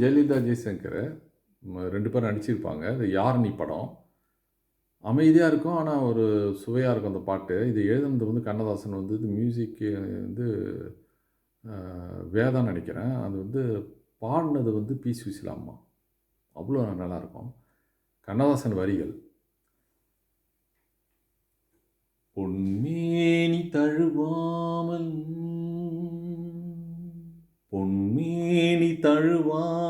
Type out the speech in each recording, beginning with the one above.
ஜெயலலிதா ஜெய்சங்கர் ரெண்டு பேரும் நடிச்சிருப்பாங்க. இது யார் நீ படம்? அமைதியாக இருக்கும் ஆனால் ஒரு சுவையாக இருக்கும் அந்த பாட்டு. இது எழுதுனது வந்து கண்ணதாசன் வந்து இது மியூசிக்கு வந்து வேதான் நினைக்கிறேன். அது வந்து பாடினது வந்து பி. சுசிலாம்மா அவ்வளோ நல்லாயிருக்கும். கண்ணதாசன் வரிகள். பொன்மேனி தழுவாமல் பொன்மேனி தழுவாமல்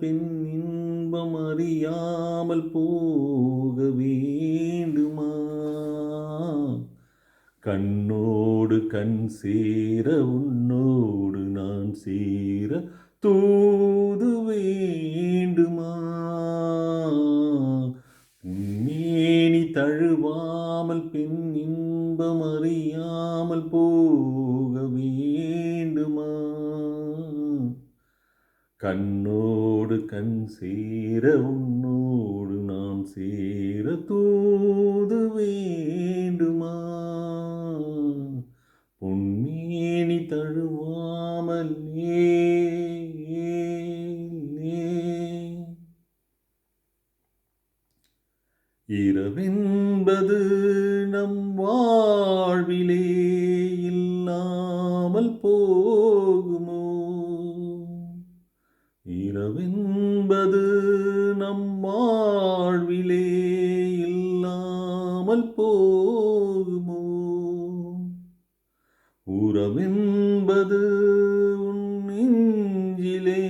பெண் இன்பம் அறியாமல் போக வேண்டுமா? கண்ணோடு கண் சேர உன்னோடு நான் சேர தூது வேண்டுமா? மேனி தழுவாமல் பெண் இன்பம் அறியாமல் கண்ணோடு கண் சேர உன்னோடு நான் சேர தூது வேண்டுமா? பொன்மேனி தழுவாமல் இரவென்பது நம் வாழ்விலே இரவென்பது நம் வாழ்விலே இல்லாமல் போகுமோ? உறவென்பது உன் நெஞ்சிலே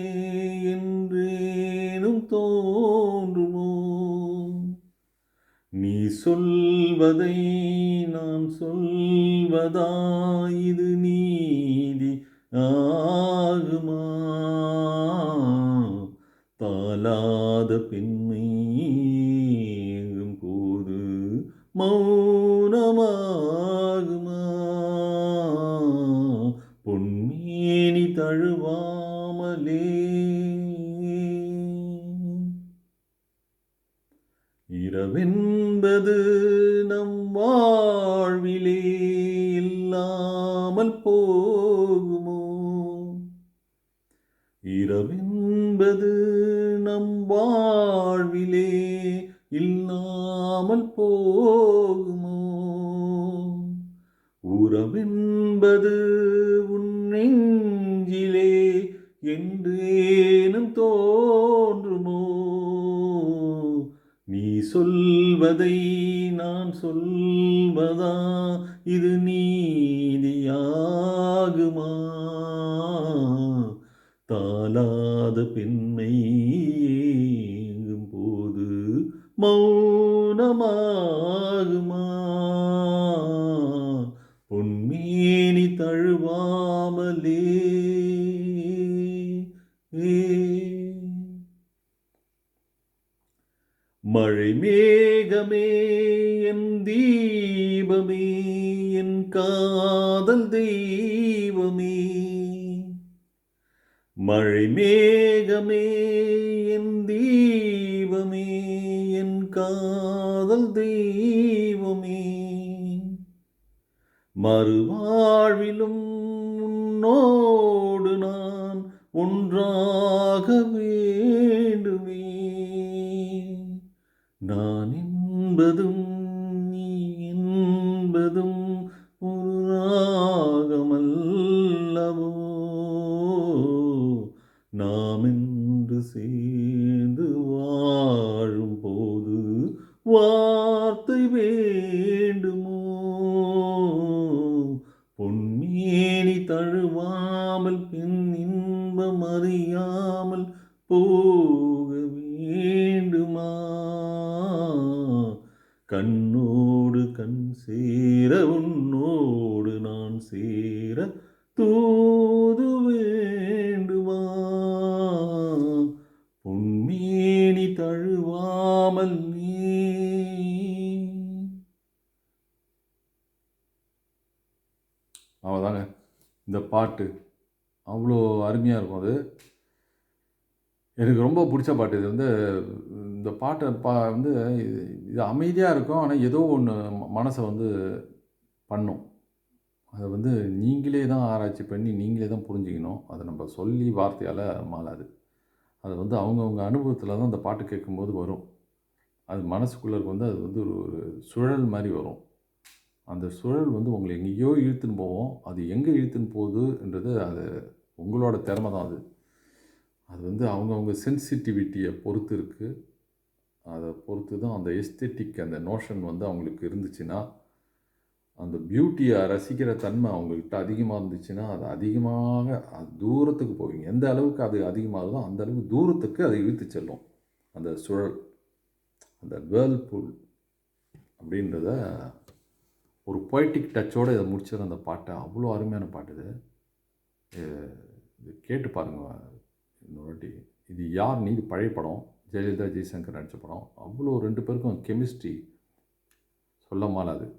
என்றேனும் தோன்றுமோ? நீ சொல்வதை நான் சொல்வதா? இது நீதி ஆகுமா? தாளாத பெண்மையும் போது மௌனமாகுமா? பொன்மேனி தழுவாமலே. இரவென்பது நம் வாழ்விலே இல்லாமல் போகுமோ? இரவின் என்பது நம் வாழ்விலே இல்லாமல் போகுமோ? உறவென்பது உன் நெஞ்சிலே என்றேனும் தோன்றுமோ? நீ சொல்வதை நான் சொல்வதா? இது நீதியாகுமா? தாலாத பெண்மை ஏங்கும் போது மௌனமாகுமா? பொன்மேனி தழுவாமலே. மழை மேகமே என் தீபமே என் காதல் தெய்வமே. மழை மேகமே என் தீபமே என் காதல் தெய்வமே. மறுவாழ்விலும் உன்னோடு நான் ஒன்றாக வேண்டுமே. நான் என்பதும் வார்த்தை வேண்டுமோ? பொன்மேனி தழுவாமல் பின் இன்பம் அறியாமல் போக வேண்டுமா? கண்ணோடு கண் சேர உன்னோடு நான் சேர அவ்வளோதாங்க இந்த பாட்டு அவ்வளோ அருமையாக இருக்கும் அது. எனக்கு ரொம்ப பிடிச்ச பாட்டு இது வந்து இந்த பாட்டை பா வந்து இது அமைதியாக இருக்கும் ஆனால் ஏதோ ஒன்று மனசை வந்து பண்ணும். அதை வந்து நீங்களே தான் ஆராய்ச்சி பண்ணி நீங்களே தான் புரிஞ்சுக்கணும். அதை நம்ம சொல்லி வார்த்தையால் மாறாது. அது வந்து அவங்கவுங்க அனுபவத்தில் தான் அந்த பாட்டு கேட்கும்போது வரும். அது மனசுக்குள்ளே வந்து அது வந்து ஒரு சுழல் மாதிரி வரும். அந்த சுழல் வந்து உங்களை எங்கேயோ இழுத்துன்னு போவோம் அது எங்கே இழுத்துன்னு போகுதுன்றது அது உங்களோட திறமை தான் அது. அது வந்து அவங்கவுங்க சென்சிட்டிவிட்டியை பொறுத்து இருக்குது அதை பொறுத்து தான் அந்த எஸ்தெட்டிக் அந்த நோஷன் வந்து அவங்களுக்கு இருந்துச்சுன்னா அந்த பியூட்டியை ரசிக்கிற தன்மை அவங்கக்கிட்ட அதிகமாக இருந்துச்சுன்னா அது அதிகமாக அது தூரத்துக்கு போவீங்க. எந்த அளவுக்கு அது அதிகமாகுதோ அந்த அளவுக்கு தூரத்துக்கு அது இழுத்து செல்லும். அந்த சுழல் அந்த வேர்ல்பூல் அப்படின்றத ஒரு பொய்டிக் டச்சோடு இதை முடிச்சிடும் அந்த பாட்டை. அவ்வளோ அருமையான பாட்டு இது. இது- கேட்டு பாருங்கள் இன்னொரு வாட்டி. இது யார் நீ? இது பழைய படம். ஜெயலலிதா ஜெய்சங்கர் நடித்த படம். அவ்வளோ ரெண்டு பேருக்கும் கெமிஸ்ட்ரி சொல்ல மாலாது.